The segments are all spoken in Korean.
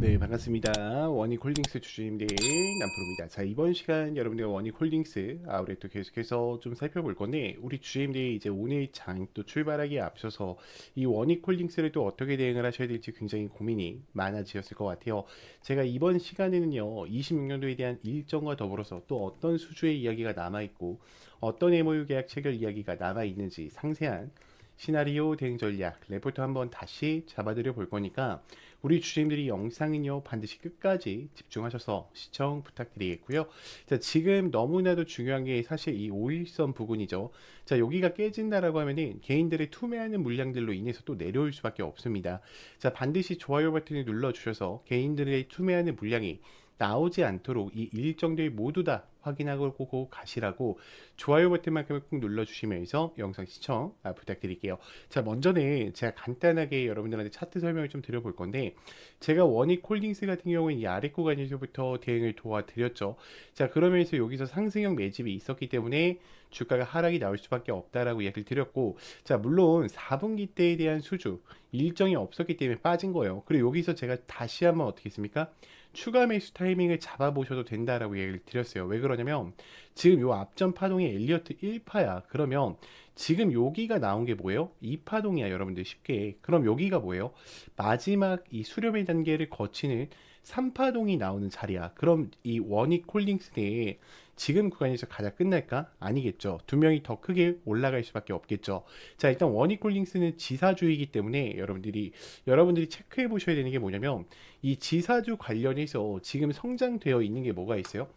네, 반갑습니다. 원익 홀딩스 주주님들 남프로입니다. 자, 이번 시간 여러분들과 원익 홀딩스 아우레또 계속해서 좀 살펴볼 건데 우리 주주님들이 이제 오늘 장 또 출발하기에 앞서서 이 원익 홀딩스를 또 어떻게 대응을 하셔야 될지 굉장히 고민이 많아지셨을 것 같아요. 제가 이번 시간에는요, 26년도에 대한 일정과 더불어서 또 어떤 수주의 이야기가 남아있고 어떤 MOU 계약 체결 이야기가 남아있는지 상세한 시나리오 대응 전략 레포트 한번 다시 잡아드려 볼 거니까 우리 주주님들이 영상은요 반드시 끝까지 집중하셔서 시청 부탁드리겠고요. 자 지금 너무나도 중요한 게 사실 이 5일선 부분이죠. 자 여기가 깨진다라고 하면은 개인들의 투매하는 물량들로 인해서 또 내려올 수밖에 없습니다. 자 반드시 좋아요 버튼을 눌러 주셔서 개인들의 투매하는 물량이 나오지 않도록 이 일정들 모두 다 확인하고 가시라고 좋아요 버튼만큼을 꾹 눌러주시면서 영상 시청 아, 부탁드릴게요. 자, 먼저는 제가 간단하게 여러분들한테 차트 설명을 좀 드려볼 건데, 제가 원익 콜딩스 같은 경우는 이 아래 구간에서부터 대응을 도와드렸죠. 자, 그러면서 여기서 상승형 매집이 있었기 때문에 주가가 하락이 나올 수밖에 없다라고 얘기를 드렸고, 자, 물론 4분기 때에 대한 수주 일정이 없었기 때문에 빠진 거예요. 그리고 여기서 제가 다시 한번 어떻게 했습니까? 추가 매수 타이밍을 잡아보셔도 된다라고 얘기를 드렸어요. 왜 그러냐면 지금 요 앞전 파동이 엘리어트 1파야. 그러면 지금 여기가 나온 게 뭐예요? 2파동이야, 여러분들 쉽게. 그럼 여기가 뭐예요? 마지막 이 수렴의 단계를 거치는 3파동이 나오는 자리야. 그럼 이 원익 콜딩스 내에 지금 구간에서 가장 끝날까? 아니겠죠. 두 명이 더 크게 올라갈 수밖에 없겠죠. 자, 일단 원익 콜딩스는 지사주이기 때문에 여러분들이 여러분들이 체크해 보셔야 되는 게 뭐냐면 이 지사주 관련해서 지금 성장되어 있는 게 뭐가 있어요?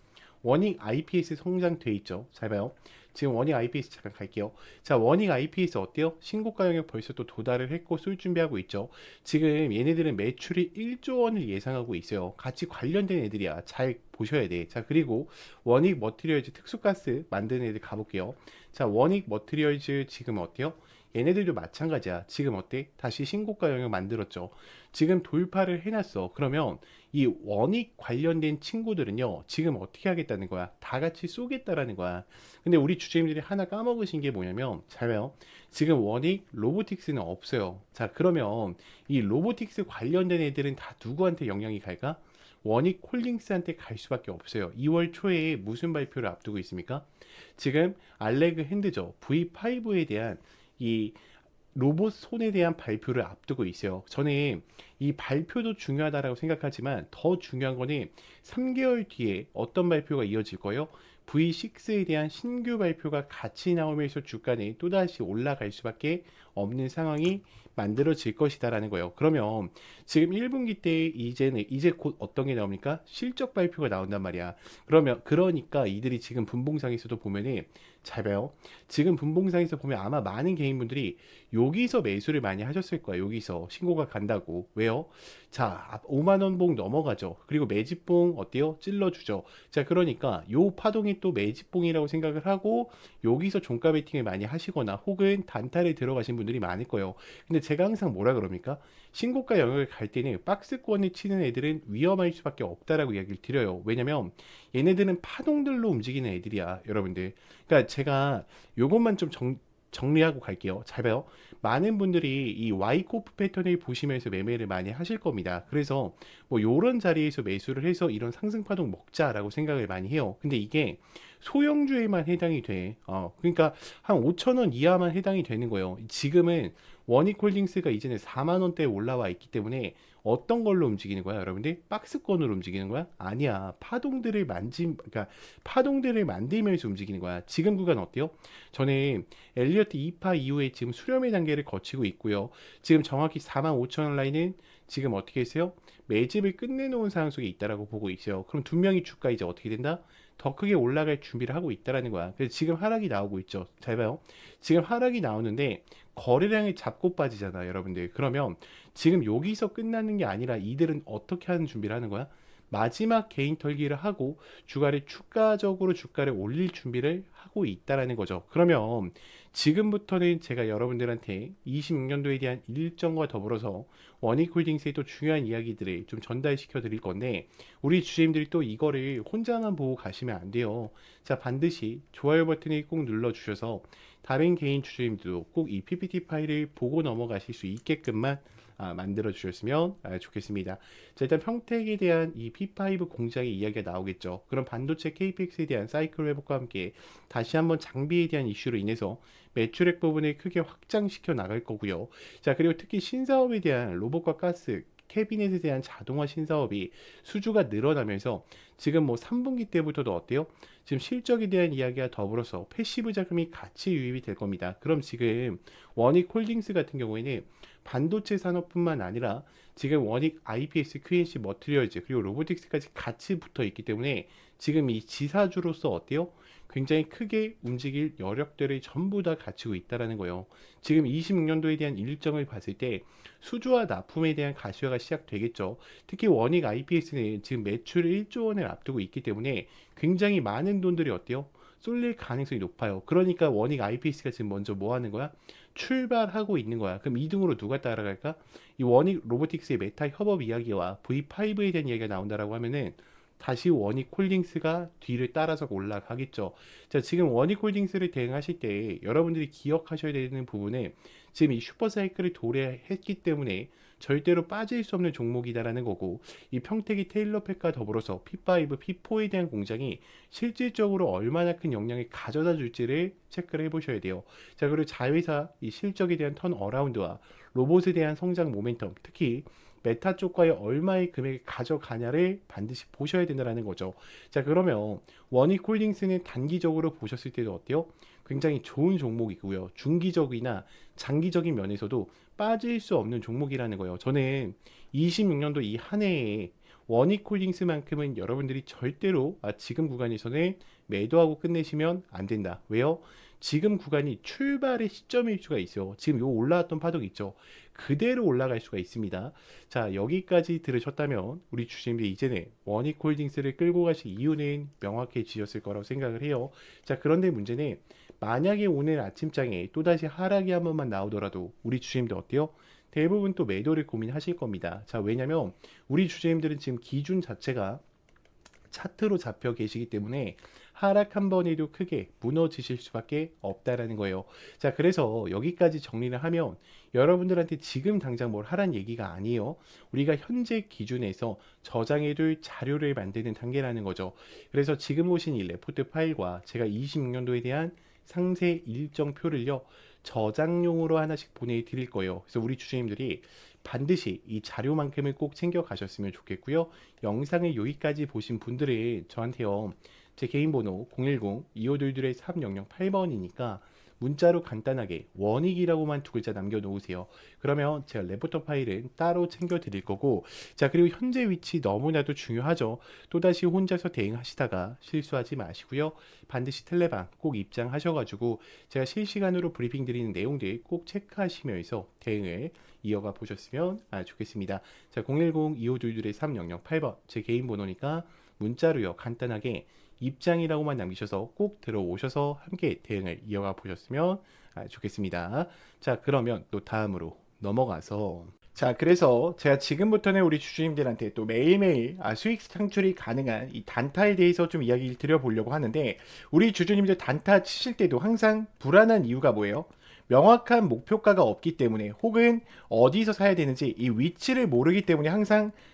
원익 IPS 성장돼 있죠. 잘 봐요. 지금 원익 IPS 잠깐 갈게요. 자, 원익 IPS 어때요? 신고가 영역 벌써 또 도달을 했고 쏠 준비하고 있죠. 지금 얘네들은 매출이 1조 원을 예상하고 있어요. 같이 관련된 애들이야. 잘 보셔야 돼. 자, 그리고 원익 머티리얼즈 특수가스 만드는 애들 가볼게요. 자, 원익 머티리얼즈 지금 어때요? 얘네들도 마찬가지야. 지금 어때? 다시 신고가 영역 만들었죠. 지금 돌파를 해놨어. 그러면 이 원익 관련된 친구들은요, 지금 어떻게 하겠다는 거야? 다 같이 쏘겠다라는 거야. 근데 우리 주주님들이 하나 까먹으신 게 뭐냐면, 잘 봐요. 지금 원익 로보틱스는 없어요. 자, 그러면 이 로보틱스 관련된 애들은 다 누구한테 영향이 갈까? 원익 홀딩스한테 갈 수밖에 없어요. 2월 초에 무슨 발표를 앞두고 있습니까? 지금 알레그 핸드죠. V5에 대한 이 로봇 손에 대한 발표를 앞두고 있어요. 저는 이 발표도 중요하다고 생각하지만 더 중요한 거는 3개월 뒤에 어떤 발표가 이어질 거예요? V6에 대한 신규 발표가 같이 나오면서 주가는 또다시 올라갈 수밖에 없는 상황이 만들어질 것이다라는 거예요. 그러면 지금 1분기 때 이제는 이제 곧 어떤 게 나옵니까? 실적 발표가 나온단 말이야. 그러면 그러니까 이들이 지금 분봉상에서도 보면은 잘 봐요. 지금 분봉상에서 보면 아마 많은 개인분들이 여기서 매수를 많이 하셨을 거야. 여기서 신고가 간다고. 왜요? 자, 5만 원봉 넘어가죠. 그리고 매집봉 어때요? 찔러 주죠. 자, 그러니까 요 파동이 또 매집봉이라고 생각을 하고 여기서 종가 베팅을 많이 하시거나 혹은 단타를 들어가신 분들이 많을 거예요. 근데 제가 항상 뭐라 그럽니까? 신고가 영역을 갈 때는 박스권을 치는 애들은 위험할 수밖에 없다라고 이야기를 드려요. 왜냐면 얘네들은 파동들로 움직이는 애들이야, 여러분들. 그러니까 제가 요것만 좀 정, 정리하고 갈게요. 잘 봐요. 많은 분들이 이 와이코프 패턴을 보시면서 매매를 많이 하실 겁니다. 그래서 뭐 요런 자리에서 매수를 해서 이런 상승 파동 먹자라고 생각을 많이 해요. 근데 이게 소형주에만 해당이 돼. 어, 그러니까 한 5천 원 이하만 해당이 되는 거예요. 지금은 원익홀딩스가 이제는 4만 원대에 올라와 있기 때문에 어떤 걸로 움직이는 거야, 여러분들? 박스권으로 움직이는 거야? 아니야. 파동들을 만지, 그러니까 파동들을 만들면서 움직이는 거야. 지금 구간 어때요? 저는 엘리어트 2파 이후에 지금 수렴의 단계를 거치고 있고요. 지금 정확히 4만 5천 원 라인은 지금 어떻게 했어요? 매집을 끝내놓은 상황 속에 있다라고 보고 있어요. 그럼 두 명이 주가 이제 어떻게 된다? 더 크게 올라갈 준비를 하고 있다라는 거야. 그래서 지금 하락이 나오고 있죠. 잘 봐요. 지금 하락이 나오는데 거래량이 잡고 빠지잖아, 여러분들. 그러면 지금 여기서 끝나는 게 아니라 이들은 어떻게 하는 준비를 하는 거야? 마지막 개인 털기를 하고 주가를 추가적으로 주가를 올릴 준비를 하고 있다라는 거죠. 그러면 지금부터는 제가 여러분들한테 26년도에 대한 일정과 더불어서 원익홀딩스의 또 중요한 이야기들을 좀 전달시켜 드릴 건데 우리 주주님들이 또 이거를 혼자만 보고 가시면 안 돼요. 자, 반드시 좋아요 버튼을 꼭 눌러 주셔서 다른 개인 주주님들도 꼭 이 PPT 파일을 보고 넘어가실 수 있게끔만 아, 만들어 주셨으면 아, 좋겠습니다. 자, 일단 평택에 대한 이 P5 공장의 이야기가 나오겠죠. 그럼 반도체 KPX에 대한 사이클 회복과 함께 다시 한번 장비에 대한 이슈로 인해서 매출액 부분을 크게 확장시켜 나갈 거고요. 자, 그리고 특히 신사업에 대한 로봇과 가스 캐비넷에 대한 자동화 신사업이 수주가 늘어나면서 지금 뭐 3분기 때부터도 어때요? 지금 실적에 대한 이야기와 더불어서 패시브 자금이 같이 유입이 될 겁니다. 그럼 지금 원익 홀딩스 같은 경우에는 반도체 산업뿐만 아니라 지금 원익 IPS, QNC 머티리얼즈 그리고 로보틱스까지 같이 붙어 있기 때문에 지금 이 지사주로서 어때요? 굉장히 크게 움직일 여력들을 전부 다 갖추고 있다라는 거예요. 지금 26년도에 대한 일정을 봤을 때 수주와 납품에 대한 가시화가 시작되겠죠. 특히 원익 IPS는 지금 매출 1조 원을 앞두고 있기 때문에 굉장히 많은 돈들이 어때요? 쏠릴 가능성이 높아요. 그러니까 원익 IPS가 지금 먼저 뭐 하는 거야? 출발하고 있는 거야. 그럼 2등으로 누가 따라갈까? 이 원익 로보틱스의 메타 협업 이야기와 V5에 대한 이야기가 나온다라고 하면은 다시 원익 홀딩스가 뒤를 따라서 올라가겠죠. 자, 지금 원익 홀딩스를 대응하실 때 여러분들이 기억하셔야 되는 부분은 지금 이 슈퍼사이클을 도래했기 때문에 절대로 빠질 수 없는 종목이다라는 거고 이 평택이 테일러팩과 더불어서 P5, P4에 대한 공장이 실질적으로 얼마나 큰 영향을 가져다 줄지를 체크를 해보셔야 돼요. 자 그리고 자회사 이 실적에 대한 턴 어라운드와 로봇에 대한 성장 모멘텀 특히 메타 쪽과의 얼마의 금액을 가져가냐를 반드시 보셔야 된다는 거죠. 자 그러면 원익 홀딩스는 단기적으로 보셨을 때도 어때요? 굉장히 좋은 종목이고요. 중기적이나 장기적인 면에서도 빠질 수 없는 종목이라는 거예요. 저는 26년도 이 한 해에 원익 홀딩스만큼은 여러분들이 절대로 아, 지금 구간에서는 매도하고 끝내시면 안 된다. 왜요? 지금 구간이 출발의 시점일 수가 있어요. 지금 요 올라왔던 파동 있죠. 그대로 올라갈 수가 있습니다. 자, 여기까지 들으셨다면 우리 주주님들 이제는 원익 홀딩스를 끌고 가실 이유는 명확해지셨을 거라고 생각을 해요. 자, 그런데 문제는 만약에 오늘 아침장에 또다시 하락이 한 번만 나오더라도 우리 주주님들 어때요? 대부분 또 매도를 고민하실 겁니다. 자, 왜냐면 우리 주주님들은 지금 기준 자체가 차트로 잡혀 계시기 때문에 하락 한 번에도 크게 무너지실 수밖에 없다라는 거예요. 자, 그래서 여기까지 정리를 하면 여러분들한테 지금 당장 뭘 하란 얘기가 아니에요. 우리가 현재 기준에서 저장해둘 자료를 만드는 단계라는 거죠. 그래서 지금 보신 이 레포트 파일과 제가 26년도에 대한 상세 일정표를요. 저장용으로 하나씩 보내드릴 거예요. 그래서 우리 주주님들이 반드시 이 자료만큼을 꼭 챙겨 가셨으면 좋겠고요. 영상을 여기까지 보신 분들은 저한테요. 제 개인 번호 010-2522-3008번이니까 문자로 간단하게 원익이라고만 두 글자 남겨놓으세요. 그러면 제가 레포터 파일은 따로 챙겨 드릴 거고 자 그리고 현재 위치 너무나도 중요하죠. 또다시 혼자서 대응하시다가 실수하지 마시고요. 반드시 텔레방 꼭 입장하셔가지고 제가 실시간으로 브리핑 드리는 내용들 꼭 체크하시면서 대응을 이어가 보셨으면 아, 좋겠습니다. 자 010-2522-3008번 제 개인 번호니까 문자로요 간단하게 입장이라고만 남기셔서 꼭 들어오셔서 함께 대응을 이어가 보셨으면 아, 좋겠습니다. 자, 그러면 또 다음으로 넘어가서 자, 그래서 제가 지금부터는 우리 주주님들한테 또 매일매일 아, 수익 창출이 가능한 이 단타에 대해서 좀 이야기를 드려보려고 하는데 우리 주주님들 단타 치실 때도 항상 불안한 이유가 뭐예요? 명확한 목표가가 없기 때문에 혹은 어디서 사야 되는지 이 위치를 모르기 때문에 항상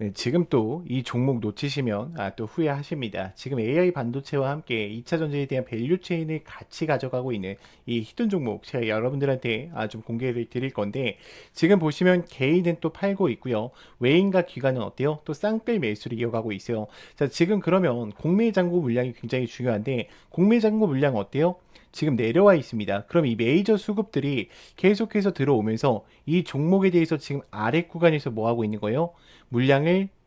네, 지금 또 이 종목 놓치시면 아, 또 후회하십니다. 지금 AI 반도체와 함께 2차 전지에 대한 밸류 체인을 같이 가져가고 있는 이 히든 종목 제가 여러분들한테 아, 좀 공개를 드릴 건데 지금 보시면 개인은 또 팔고 있고요. 외인과 기관은 어때요? 또 쌍끌 매수를 이어가고 있어요. 자, 지금 그러면 공매 잔고 물량이 굉장히 중요한데 공매 잔고 물량 어때요? 지금 내려와 있습니다. 그럼 이 메이저 수급들이 계속해서 들어오면서 이 종목에 대해서 지금 아래 구간에서 뭐 하고 있는 거예요? 물량을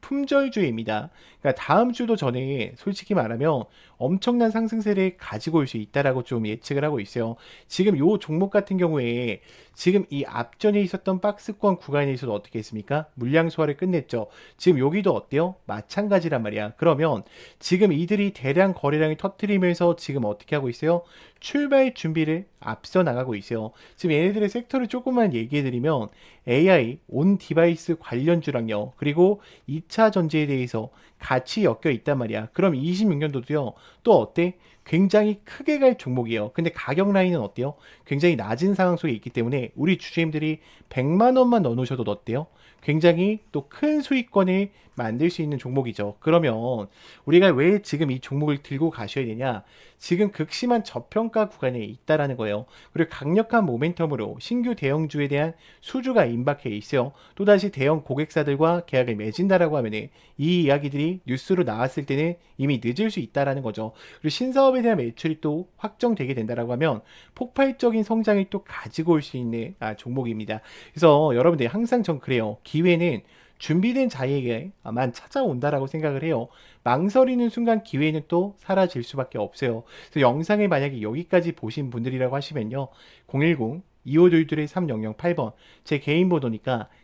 품절주입니다. 그러니까 다음 주도 전에 솔직히 말하면 엄청난 상승세를 가지고 올 수 있다라고 좀 예측을 하고 있어요. 지금 요 종목 같은 경우에 지금 이 앞전에 있었던 박스권 구간에서도 어떻게 했습니까? 물량 소화를 끝냈죠. 지금 여기도 어때요? 마찬가지란 말이야. 그러면 지금 이들이 대량 거래량을 터트리면서 지금 어떻게 하고 있어요? 출발 준비를 앞서 나가고 있어요. 지금 얘네들의 섹터를 조금만 얘기해 드리면 AI, 온 디바이스 관련주랑요. 그리고 2차 전지에 대해서 같이 엮여 있단 말이야. 그럼 26년도도요. 또 어때? 굉장히 크게 갈 종목이에요. 근데 가격 라인은 어때요? 굉장히 낮은 상황 속에 있기 때문에 우리 주주님들이 100만 원만 넣어 놓으셔도 어때요? 굉장히 또 큰 수익권을 만들 수 있는 종목이죠. 그러면 우리가 왜 지금 이 종목을 들고 가셔야 되냐? 지금 극심한 저평가 구간에 있다라는 거예요. 그리고 강력한 모멘텀으로 신규 대형주에 대한 수주가 임박해 있어요. 또다시 대형 고객사들과 계약을 맺은다라고 하면 이 이야기들이 뉴스로 나왔을 때는 이미 늦을 수 있다라는 거죠. 그리고 신사업에 대한 매출이 또 확정되게 된다라고 하면 폭발적인 성장을 또 가지고 올 수 있는 아, 종목입니다. 그래서 여러분들 항상 전 그래요. 기회는 준비된 자에게만 찾아온다라고 생각을 해요. 망설이는 순간 기회는 또 사라질 수밖에 없어요. 그래서 영상을 만약에 여기까지 보신 분들이라고 하시면요. 010 2522-3008번 제 개인 번호니까